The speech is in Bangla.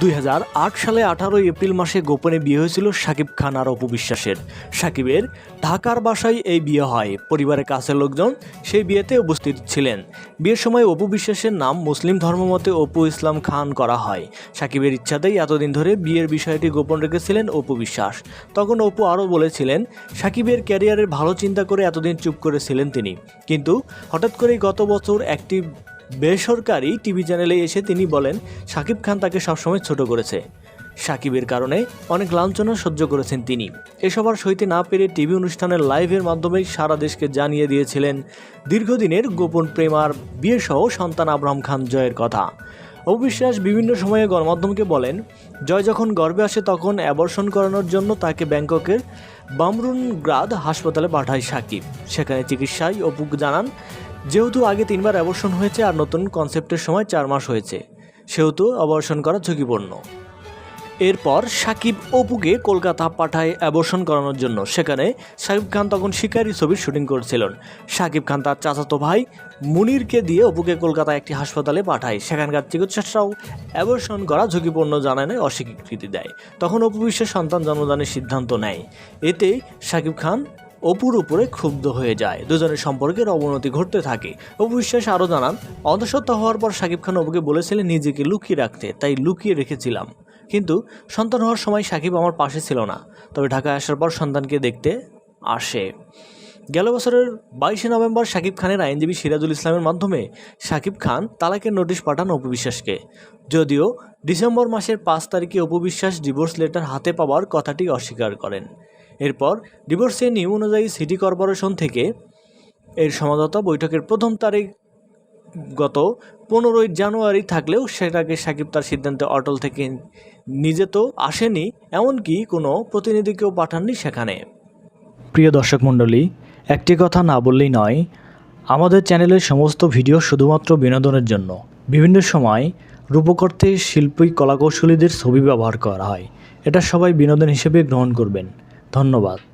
দুই হাজার আট সালে আঠারোই এপ্রিল মাসে গোপনে বিয়ে হয়েছিল সাকিব খান আর অপু বিশ্বাসের। সাকিবের ঢাকার বাসায় এই বিয়ে হয়। পরিবারের কাছের লোকজন সেই বিয়েতে উপস্থিত ছিলেন। বিয়ের সময় অপু বিশ্বাসের নাম মুসলিম ধর্মমতে অপু ইসলাম খান করা হয়। সাকিবের ইচ্ছাতেই এতদিন ধরে বিয়ের বিষয়টি গোপন রেখেছিলেন অপু বিশ্বাস। তখন অপু আরও বলেছিলেন, সাকিবের ক্যারিয়ারের ভালো চিন্তা করে এতদিন চুপ করেছিলেন তিনি। কিন্তু হঠাৎ করেই গত বছর একটি বেসরকারি টিভি চ্যানেলে এসে তিনি বলেন শাকিব খান তাকে সবসময় ছোট করেছে। সাকিবের কারণে অনেক লাঞ্ছনা সহ্য করেছেন তিনি। এসব আর সইতে না পেরে টিভি অনুষ্ঠানের লাইভের মাধ্যমেই সারা দেশকে জানিয়ে দিয়েছিলেন দীর্ঘদিনের গোপন প্রেম আর বিয়েসহ সন্তান আব্রাহাম খান জয়ের কথা। অবিশ্বাস বিভিন্ন সময়ে গণমাধ্যমকে বলেন, জয় যখন গর্বে আসে তখন অ্যাবর্ষণ করানোর জন্য তাকে ব্যাংককের বামরুনগ্রাদ হাসপাতালে পাঠায় সাকিব। সেখানে চিকিৎসায় অপু জানান যেহেতু আগে তিনবার অ্যাবর্ষণ হয়েছে আর নতুন কনসেপ্টের সময় চার মাস হয়েছে, সেহেতু অবর্ষণ করা ঝুঁকিপূর্ণ। এরপর সাকিব অপুকে কলকাতা পাঠায় অ্যাবর্ষণ করানোর জন্য। সেখানে সাকিব খান তখন শিকারি ছবির শুটিং করছিলেন। সাকিব খান তার চাচাতো ভাই মুনিরকে দিয়ে অপুকে কলকাতা একটি হাসপাতালে পাঠায়। সেখানকার চিকিৎসকরাও অ্যাবর্ষণ করা ঝুঁকিপূর্ণ জানায় জানানে অস্বীকৃতি দেয়। তখন অপু বিশ্বের সন্তান জন্মদানের সিদ্ধান্ত নেয়। এতে সাকিব খান অপুর উপরে ক্ষুব্ধ হয়ে যায়। দুজনের সম্পর্কের অবনতি ঘটতে থাকে। অপু বিশ্বাস আরও জানান, অন্তঃসত্ত্বা হওয়ার পর সাকিব খান অপুকে বলেছিলেন নিজেকে লুকিয়ে রাখতে, তাই লুকিয়ে রেখেছিলাম। কিন্তু সন্তান হওয়ার সময় সাকিব আমার পাশে ছিল না। তবে ঢাকায় আসার পর সন্তানকে দেখতে আসে। গেল বছরের বাইশে নভেম্বর সাকিব খানের আইনজীবী সিরাজুল ইসলামের মাধ্যমে সাকিব খান তালাকের নোটিশ পাঠান অপু বিশ্বাসকে। যদিও ডিসেম্বর মাসের পাঁচ তারিখে অপু বিশ্বাস ডিভোর্স লেটার হাতে পাওয়ার কথাটি অস্বীকার করেন। এরপর ডিভোর্সের নিয়ম অনুযায়ী সিটি কর্পোরেশন থেকে এর সমঝোতা বৈঠকের প্রথম তারিখ গত পনেরোই জানুয়ারি থাকলেও সেটাকে সাকিব তার সিদ্ধান্তে অটল থেকে নিজে তো আসেনি, এমনকি কোনো প্রতিনিধিকেও পাঠাননি সেখানে। প্রিয় দর্শক মণ্ডলী, একটি কথা না বললেই নয়, আমাদের চ্যানেলের সমস্ত ভিডিও শুধুমাত্র বিনোদনের জন্য। বিভিন্ন সময় রূপকর্তে শিল্পী কলাকৌশলীদের ছবি ব্যবহার করা হয়। এটা সবাই বিনোদন হিসেবে গ্রহণ করবেন। ধন্যবাদ।